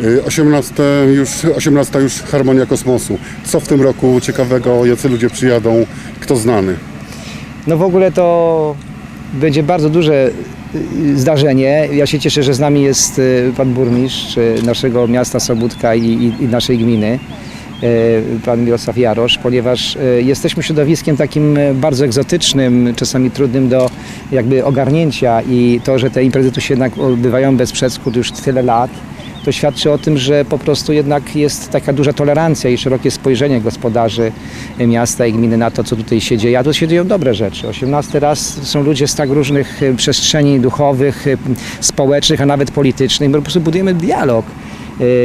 Y, 18 już, 18 już Harmonia Kosmosu. Co w tym roku ciekawego, jacy ludzie przyjadą, kto znany? No w ogóle to będzie bardzo duże y, zdarzenie. Ja się cieszę, że z nami jest y, pan burmistrz y, naszego miasta Sobótka i, i, i naszej gminy, y, pan Mirosław Jarosz, ponieważ y, jesteśmy środowiskiem takim y, bardzo egzotycznym, czasami trudnym do jakby ogarnięcia i to, że te imprezy tu się jednak odbywają bez przeszkód już tyle lat, to świadczy o tym, że po prostu jednak jest taka duża tolerancja i szerokie spojrzenie gospodarzy miasta i gminy na to, co tutaj się dzieje. A tu się dzieją dobre rzeczy. 18 raz są ludzie z tak różnych e, przestrzeni duchowych, e, społecznych, a nawet politycznych. My po prostu budujemy dialog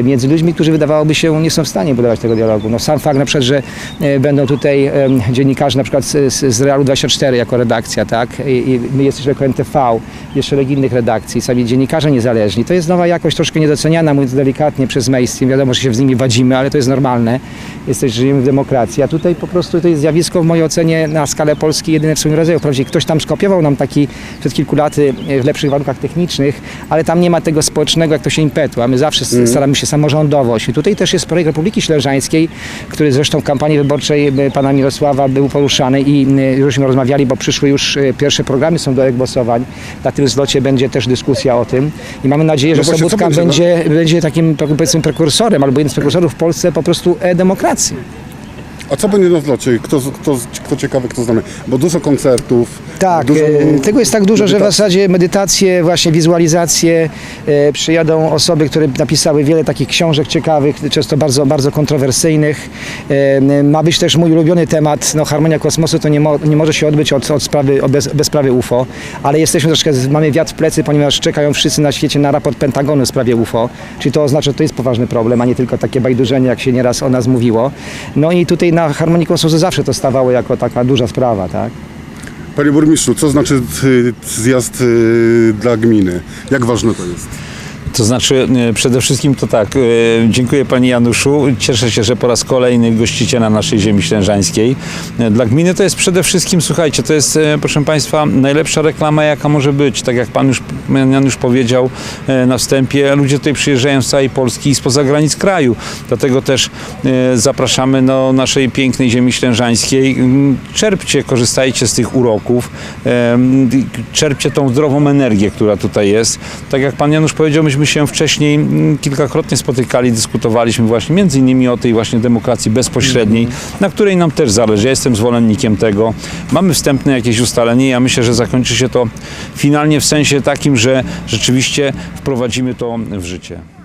między ludźmi, którzy wydawałoby się nie są w stanie budować tego dialogu. No sam fakt na przykład, że e, będą tutaj dziennikarze na przykład z, z, Realu 24 jako redakcja, tak? I, my jesteśmy jako NTV, jeszcze szereg innych redakcji, sami dziennikarze niezależni. To jest nowa jakość troszkę niedoceniana, mówiąc delikatnie, przez mainstream. Wiadomo, że się z nimi wadzimy, ale to jest normalne. Jesteś, żyjemy w demokracji. A tutaj po prostu to jest zjawisko w mojej ocenie na skalę Polski jedyne w swoim rodzaju. Wprawdzie ktoś tam skopiował nam taki przed kilku laty e, w lepszych warunkach technicznych, ale tam nie ma tego społecznego, jak to się impetu, a my zawsze s- staramy się samorządowość. I tutaj też jest projekt Republiki Ślężańskiej, który zresztą w kampanii wyborczej e, pana Mirosława był poruszany i e, żeśmy rozmawiali, bo przyszły już e, pierwsze programy są do głosowań. Na tym zlocie będzie też dyskusja o tym i mamy nadzieję, że No Sobótka będzie, no? będzie, będzie takim tak powiedzmy prekursorem albo jednym z prekursorów w Polsce po prostu e-demokracji. A co będzie na zlocie? Kto, kto, kto ciekawy, kto znany? Bo dużo koncertów. Tak, dużo e, tego jest tak dużo, że w zasadzie medytacje, właśnie wizualizacje, e, przyjadą osoby, które napisały wiele takich książek ciekawych, często bardzo, bardzo kontrowersyjnych. E, ma być też mój ulubiony temat, no harmonia kosmosu to nie, mo, nie może się odbyć od, od sprawy, od bez, bez sprawy UFO, ale jesteśmy troszkę, mamy wiatr w plecy, ponieważ czekają wszyscy na świecie na raport Pentagonu w sprawie UFO, czyli to oznacza, że to jest poważny problem, a nie tylko takie bajdurzenie, jak się nieraz o nas mówiło. No i tutaj na harmonii kosmosu zawsze to stawało jako taka duża sprawa, tak? Panie burmistrzu, co znaczy y, zjazd y, dla gminy? Jak ważne to jest? To znaczy, e, przede wszystkim to tak, e, dziękuję Panie Januszu, cieszę się, że po raz kolejny gościcie na naszej ziemi ślężańskiej. E, Dla gminy to jest przede wszystkim, słuchajcie, to jest, proszę Państwa, najlepsza reklama, jaka może być. Tak jak Pan już, Janusz powiedział na wstępie, ludzie tutaj przyjeżdżają z całej Polski i spoza granic kraju. Dlatego też zapraszamy do naszej pięknej ziemi ślężańskiej. Mm, Czerpcie, korzystajcie z tych uroków, czerpcie tą zdrową energię, która tutaj jest. Tak jak Pan Janusz powiedział, myśmy się wcześniej mm, kilkakrotnie spotykali, dyskutowaliśmy właśnie między innymi o tej właśnie demokracji bezpośredniej, na której nam też zależy. Ja jestem zwolennikiem tego. Mamy wstępne jakieś ustalenie. Ja myślę, że zakończy się to finalnie w sensie takim, że rzeczywiście wprowadzimy to w życie.